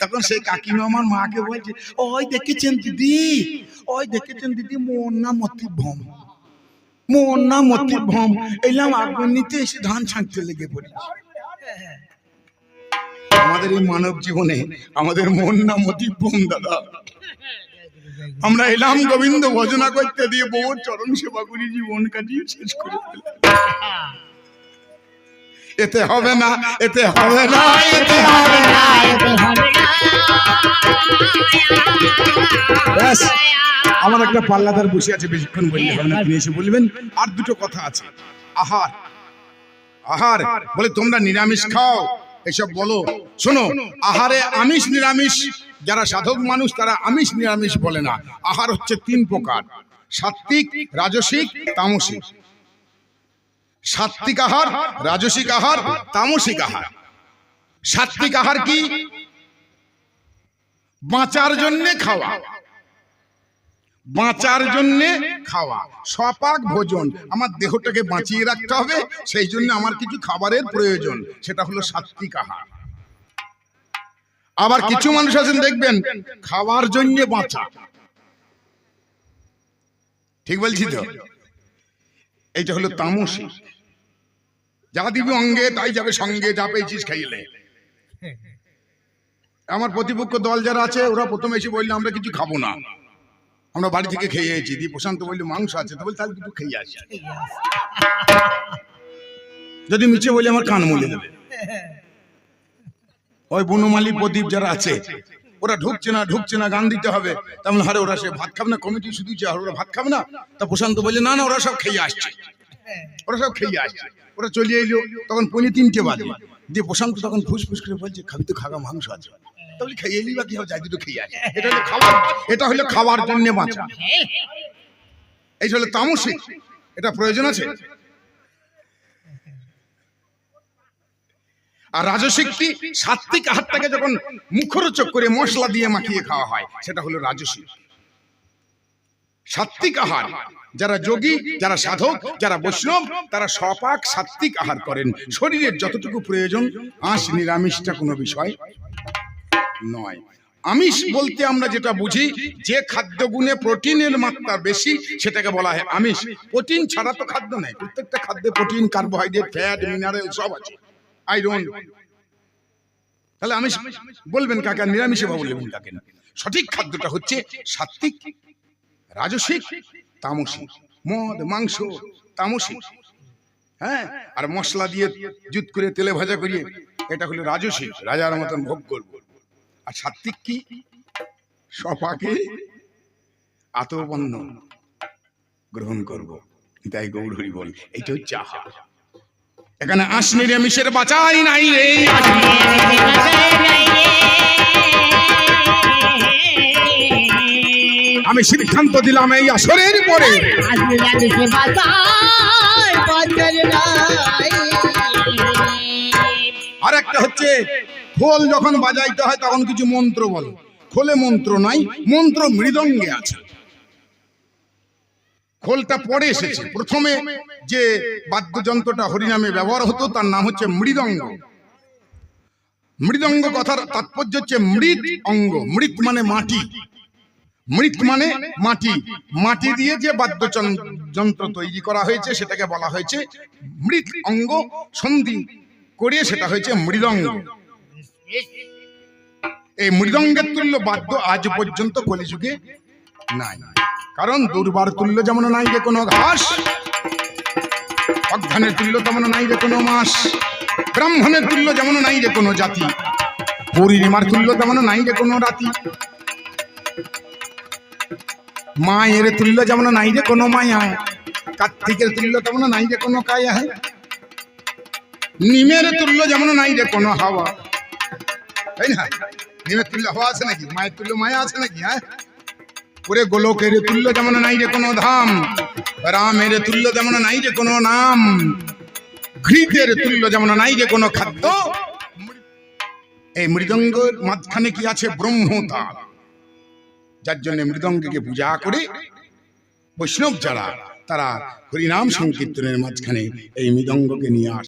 তখন সেই কাকিমা আমার মাকে বলছে, ওই দেখেছেন দিদি? ওই দেখেছেন দিদি? মোর মোর এলাম আগুন নিতে এসে ধান ছাঁকতে লেগে আমাদের এই মানব জীবনে আমাদের মন না মতি ভম, দাদা। আমরা এলাম গোবিন্দ ভজনা করতে দিয়ে বউর চরণ সেবা করি জীবন কাটিয়ে শেষ করে ফেললাম। এতে হবে না, এতে হবে না, এতে হবে না। ব্যাস, আমার একটা পাল্লাদার বসে আছে, বেশিক্ষণ বললে তিনি এসে বলবেন, আর দুটো কথা আছে। আহার আহার, বলে তোমরা নিরামিষ খাও, এসব বলো। শোনো, আহারে আমিষ নিরামিষ, যারা সাধক মানুষ, তারা আমিষ নিরামিষ বলে না। আহার হচ্ছে তিন প্রকার সাত্বিক রাজসিক, তামসিক। সাত্বিক আহার, রাজসিক আহার, তামসিক আহার। সাত্বিক আহার কি? বাঁচার জন্য খাওয়া। বাঁচার জন্যে খাওয়া। সপাক ভোজন। আমার দেহটাকে বাঁচিয়ে রাখতে হবে, সেই জন্য আমার কিছু খাবারের প্রয়োজন। সেটা হলো সাত্বিক আহার। আবার কিছু মানুষ আছেন, দেখবেন, খাওয়ার জন্য বাঁচা। ঠিক বলছি তো? এইটা হলো তামসিক। যা দিবি অঙ্গে তাই যাবে সঙ্গে যা পেয়েছিস খাইলে। আমার প্রতিপক্ষ দল যারা আছে ওরা প্রথমে এসে বলল আমরা কিছু খাব না। আমরা বাড়ি থেকে খেয়ে এসেছি। দিয়ে প্রশান্ত বলল মাংস আছে। তো বলি তাহলে কিছু খেয়ে আসি। যদি মিছে বলি আমার কান মলে দেবে। ওই বনমালী প্রদীপ যারা আছে ওরা ঢুকছে না ঢুকছে না গান দিতে হবে। তেমন হারে ওরা সে ভাত খাবে না কমিটি শুধু যে ওরা ভাত খাবে না। তা প্রশান্ত বললে না না ওরা সব খেয়ে আসছে। ওরা সব খেয়ে আসছে। ওরা চলে এলো, তখন পৌনে তিনটে বাজে। দিয়ে প্রশান্ত তখন ফুসফুস করে বলছে, খাবি তো, খাগা, মাংস আছে। তাহলে খেয়ে এলি বা কি হবে? যাই দুটো খেয়ে আসে এটা হলো খাবার, এটা হলো খাওয়ার জন্য বাঁচা। এইটা হলো তামসিক এটা প্রয়োজন আছে? আর রাজসিক কি সাত্বিক আহারটাকে যখন মুখরোচক করে মশলা দিয়ে মাখিয়ে খাওয়া হয়, সেটা হলো রাজসিক সাত্বিক আহার। যারা যোগী, যারা সাধক, যারা বৈষ্ণব, তারা সপাক সাত্বিক আহার করেন। শরীরের যতটুকু প্রয়োজন আঁশ নিরামিষটা কোনো বিষয় নয়। আমিষ বলতে আমরা যেটা বুঝি, যে খাদ্য গুণে প্রোটিনের মাত্রা বেশি, সেটাকে বলা হয় আমিষ। প্রোটিন ছাড়া তো খাদ্য নেই। প্রত্যেকটা খাদ্যে প্রোটিন, কার্বোহাইড্রেট, ফ্যাট, মিনারেল সব আছে। আয়রন। তাহলে আমিষ বলবেন কাকে? নিরামিষে বা বলবেন কাকে? সঠিক খাদ্যটা হচ্ছে সাত্বিক রাজসিক, তামসিক। মদ, মাংস, তামসিক। হ্যাঁ? আর মশলা দিয়ে জুত করে তেলে ভাজা করিয়ে, এটা হলো রাজসিক, রাজার মতন ভোগ করব। আর সাত্বিক কি? সপাকে আতবন্ন গ্রহণ করব। তাই গৌর হরি বল, এইটা হচ্ছে আহার এখানে আঁশ নিরামিষের বাঁচাই নাই রে আমি সিদ্ধান্ত দিলাম এই আসরের পরে। আর একটা হচ্ছে খোল যখন বাজাইতে হয় তখন কিছু মন্ত্র বলো। খোলে মন্ত্র নাই মন্ত্র মৃদঙ্গে আছে। খোলটা পরে এসেছে। প্রথমে যে বাদ্যযন্ত্রটা হরিনামে ব্যবহার হতো তার নাম হচ্ছে মৃদঙ্গ। মৃদঙ্গ কথার তাৎপর্য হচ্ছে মৃত অঙ্গ। মৃত মানে মাটি। মৃত মানে মাটি। মাটি। দিয়ে যে বাদ্যযন- যন্ত্র তৈরি করা হয়েছে সেটাকে বলা হয়েছে মৃত অঙ্গ সন্ধি। করে সেটা হয়েছে মৃদঙ্গ এই মৃদঙ্গের তুল্য বাদ্য আজ পর্যন্ত কলিযুগে নাই। কারণ দুর্বার তুল্য যেমন নাই যে কোনো ঘাস অজ্ঞানের তুল্য তেমন নাই যে কোনো মাস ব্রাহ্মণের তুল্য যেমন নাই যে কোনো জাতি পরিমার তুল্য তেমন নাই যে কোনো রাতি। মায়ের তুল্য যেমন নাই যে কোনো মায়া, কার্তিকের তুল্য তেমন নাই যে কোনো কায়া। নিমের তুল্য যেমন নাই যে কোনো হাওয়া। তাই না? নিমের তুল্য হাওয়া আছে নাকি? মায়ের তুল্য মায়া আছে নাকি হ্যাঁ? পুরে গোলকের তুল্য যেমন নাই যে কোনো ধাম, রামের তুল্য যেমন নাই যে কোনো নাম, ঘৃতের তুল্য যেমন নাই যে কোনো খাদ্য। এই মৃদঙ্গের মাঝখানে কি আছে ব্রহ্মতাল? যার জন্য মৃদঙ্গকে পূজা করে বৈষ্ণব যারা, তারা হরিনাম সংকীর্তনের মাঝখানে এই মৃদঙ্গকে নিয়ে আসে।